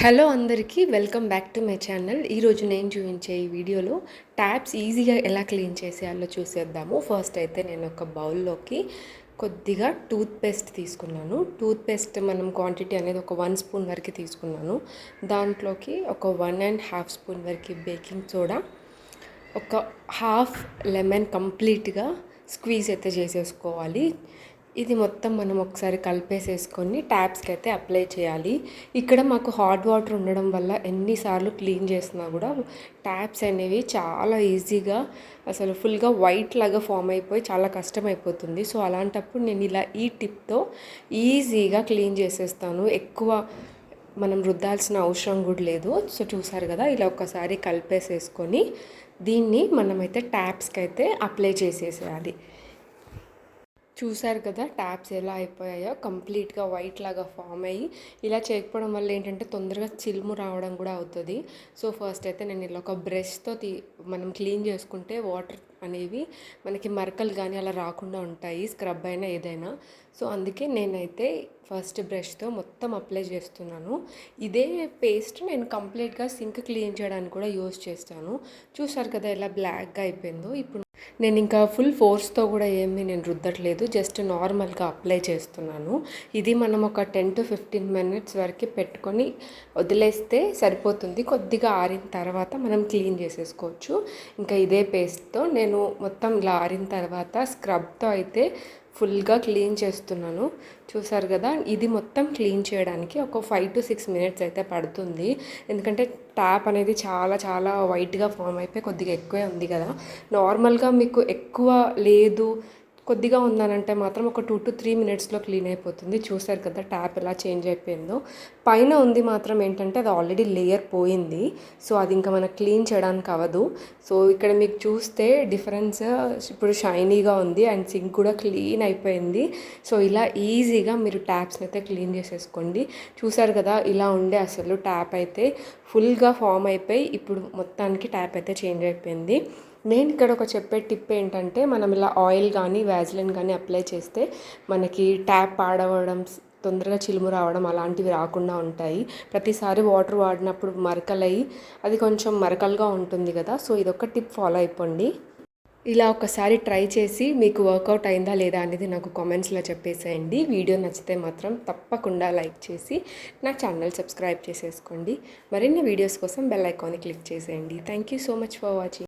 Hello అందరికీ welcome back to my channel. ఈరోజు నేను చూపించే ఈ వీడియోలో ట్యాప్స్ ఈజీగా ఎలా క్లీన్ చేసేయాలో చూసేద్దాము. ఫస్ట్ అయితే నేను ఒక బౌల్లోకి కొద్దిగా టూత్ పేస్ట్ తీసుకున్నాను. టూత్ పేస్ట్ మనం క్వాంటిటీ అనేది ఒక వన్ స్పూన్ వరకు తీసుకున్నాను. దాంట్లోకి ఒక వన్ అండ్ హాఫ్ స్పూన్ వరకు బేకింగ్ సోడా ఒక హాఫ్ లెమన్ కంప్లీట్గా స్క్వీజ్ అయితే చేసేసుకోవాలి. ఇది మొత్తం మనం ఒకసారి కలిపేసేసుకొని ట్యాప్స్కి అయితే అప్లై చేయాలి. ఇక్కడ మాకు హాట్ వాటర్ ఉండడం వల్ల ఎన్నిసార్లు క్లీన్ చేసినా కూడా ట్యాప్స్ అనేవి చాలా ఈజీగా అసలు ఫుల్గా వైట్ లాగా ఫామ్ అయిపోయి చాలా కష్టం అయిపోతుంది సో అలాంటప్పుడు నేను ఇలా ఈ టిప్తో ఈజీగా క్లీన్ చేసేస్తాను. ఎక్కువ మనం రుద్దాల్సిన అవసరం కూడా లేదు. సో చూసారు కదా ఇలా ఒకసారి కలిపేసేసుకొని దీన్ని మనమైతే ట్యాప్స్కి అయితే అప్లై చేసేసేయాలి. చూశారు కదా ట్యాప్స్ ఎలా అయిపోయాయో కంప్లీట్గా వైట్ లాగా ఫామ్ అయ్యి ఇలా చేయకపోవడం వల్ల ఏంటంటే తొందరగా చిలుము రావడం కూడా అవుతుంది. సో ఫస్ట్ అయితే నేను ఇలా ఒక బ్రష్తో తీ మనం క్లీన్ చేసుకుంటే వాటర్ అనేవి మనకి మరకలు కానీ అలా రాకుండా ఉంటాయి స్క్రబ్ అయినా ఏదైనా. సో అందుకే నేనైతే ఫస్ట్ బ్రష్తో మొత్తం అప్లై చేస్తున్నాను. ఇదే పేస్ట్ నేను కంప్లీట్గా సింక్ క్లీన్ చేయడానికి కూడా యూస్ చేస్తాను. చూసారు కదా ఎలా బ్లాక్గా అయిపోయిందో. ఇప్పుడు నేను ఇంకా ఫుల్ ఫోర్స్తో కూడా ఏమీ నేను రుద్దట్లేదు జస్ట్ నార్మల్గా అప్లై చేస్తున్నాను. ఇది మనం ఒక టెన్ టు ఫిఫ్టీన్ మినిట్స్ వరకు పెట్టుకొని వదిలేస్తే సరిపోతుంది. కొద్దిగా ఆరిన తర్వాత మనం క్లీన్ చేసేసుకోవచ్చు. ఇంకా ఇదే పేస్ట్తో నేను మొత్తం ఇలా ఆరిన తర్వాత స్క్రబ్తో అయితే ఫుల్గా క్లీన్ చేస్తున్నాను. చూసారు కదా ఇది మొత్తం క్లీన్ చేయడానికి ఒక ఫైవ్ టు సిక్స్ మినిట్స్ అయితే పడుతుంది. ఎందుకంటే ట్యాప్ అనేది చాలా చాలా వైట్గా ఫామ్ అయిపోయి కొద్దిగా ఎక్కువే ఉంది కదా. నార్మల్గా మీకు ఎక్కువ లేదు కొద్దిగా ఉందనంటే మాత్రం ఒక టూ టు త్రీ మినిట్స్లో క్లీన్ అయిపోతుంది. చూసారు కదా ట్యాప్ ఎలా చేంజ్ అయిపోయిందో. పైన ఉంది మాత్రం ఏంటంటే అది ఆల్రెడీ లేయర్ పోయింది. సో అది ఇంకా మనకు క్లీన్ చేయడానికి అవ్వదు. సో ఇక్కడ మీకు చూస్తే డిఫరెన్స్ ఇప్పుడు షైనీగా ఉంది అండ్ సింక్ కూడా క్లీన్ అయిపోయింది. సో ఇలా ఈజీగా మీరు ట్యాప్స్ని అయితే క్లీన్ చేసేసుకోండి. చూసారు కదా ఇలా ఉండే అసలు ట్యాప్ అయితే ఫుల్గా ఫామ్ అయిపోయి ఇప్పుడు మొత్తానికి ట్యాప్ అయితే చేంజ్ అయిపోయింది. నేను ఇక్కడ ఒక చెప్పే టిప్ ఏంటంటే మనం ఇలా ఆయిల్ కానీ వ్యాజ్లిన్ కానీ అప్లై చేస్తే మనకి ట్యాప్ పాడవడం తొందరగా చిలుము రావడం అలాంటివి రాకుండా ఉంటాయి. ప్రతిసారి వాటర్ వాడినప్పుడు మరకలయ్యి అది కొంచెం మరకలుగా ఉంటుంది కదా సో ఇదొక టిప్ ఫాలో అయిపోండి. ఇలా ఒకసారి ట్రై చేసి మీకు వర్కౌట్ అయిందా లేదా అనేది నాకు కామెంట్స్లో చెప్పేసేయండి. వీడియో నచ్చితే మాత్రం తప్పకుండా లైక్ చేసి నా ఛానల్ సబ్స్క్రైబ్ చేసేసుకోండి. మరిన్ని వీడియోస్ కోసం బెల్ ఐకాన్ని క్లిక్ చేసేయండి. Thank you so much for watching.